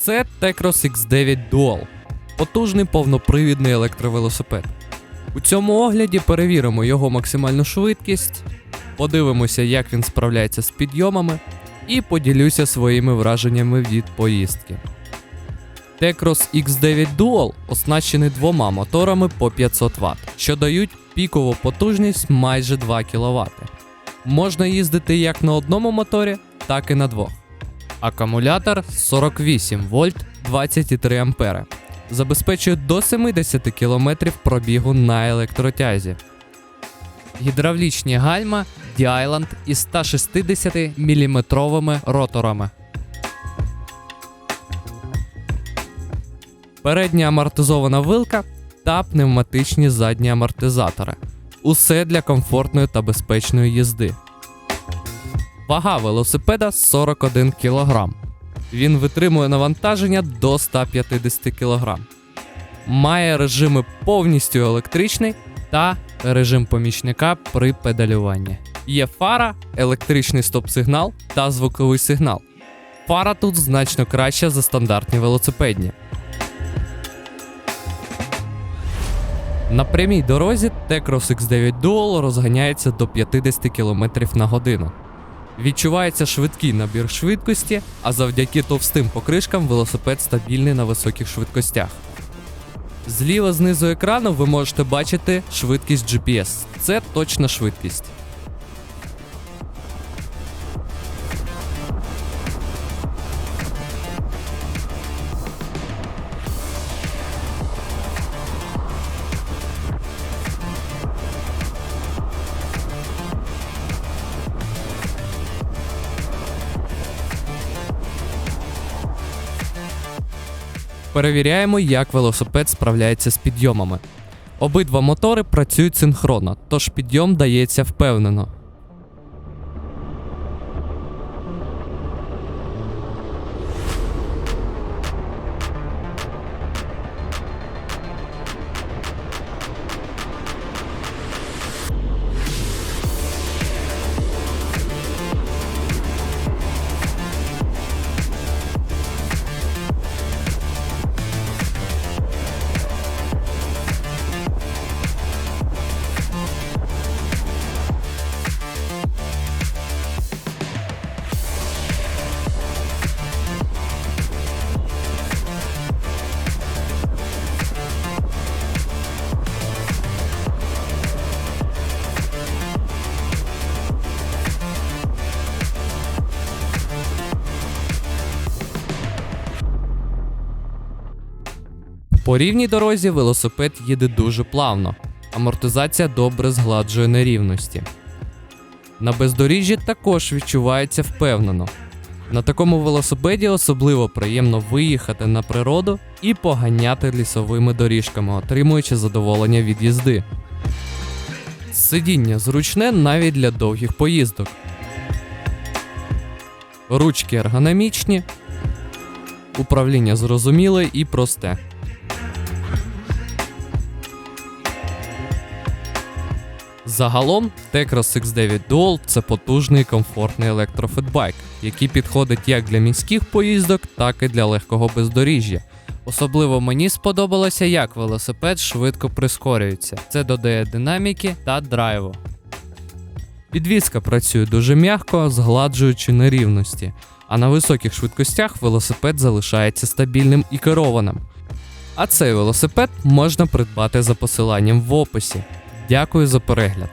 Це Tecros X9 Dual, потужний повнопривідний електровелосипед. У цьому огляді перевіримо його максимальну швидкість, подивимося, як він справляється з підйомами, і поділюся своїми враженнями від поїздки. Tecros X9 Dual оснащений двома моторами по 500 Вт, що дають пікову потужність майже 2 кВт. Можна їздити як на одному моторі, так і на двох. Акумулятор 48 вольт 23 ампери. Забезпечує до 70 км пробігу на електротязі. Гідравлічні гальма D-Island із 160 мм роторами. Передня амортизована вилка та пневматичні задні амортизатори. Усе для комфортної та безпечної їзди. Вага велосипеда 41 кг. Він витримує навантаження до 150 кг. Має режими повністю електричний та режим помічника при педалюванні. Є фара, електричний стоп-сигнал та звуковий сигнал. Фара тут значно краща за стандартні велосипедні. На прямій дорозі Tecros X9 Dual розганяється до 50 км на годину. Відчувається швидкий набір швидкості, а завдяки товстим покришкам велосипед стабільний на високих швидкостях. Зліва знизу екрану ви можете бачити швидкість GPS. Це точна швидкість. Перевіряємо, як велосипед справляється з підйомами. Обидва мотори працюють синхронно, тож підйом дається впевнено. По рівній дорозі велосипед їде дуже плавно. Амортизація добре згладжує нерівності. На бездоріжжі також відчувається впевнено. На такому велосипеді особливо приємно виїхати на природу і поганяти лісовими доріжками, отримуючи задоволення від їзди. Сидіння зручне навіть для довгих поїздок. Ручки ергономічні, управління зрозуміле і просте. Загалом Tecros X9 Dual це потужний комфортний електрофетбайк, який підходить як для міських поїздок, так і для легкого бездоріжжя. Особливо мені сподобалося, як велосипед швидко прискорюється. Це додає динаміки та драйву. Підвізка працює дуже м'яко, згладжуючи нерівності, а на високих швидкостях велосипед залишається стабільним і керованим. А цей велосипед можна придбати за посиланням в описі. Дякую за перегляд.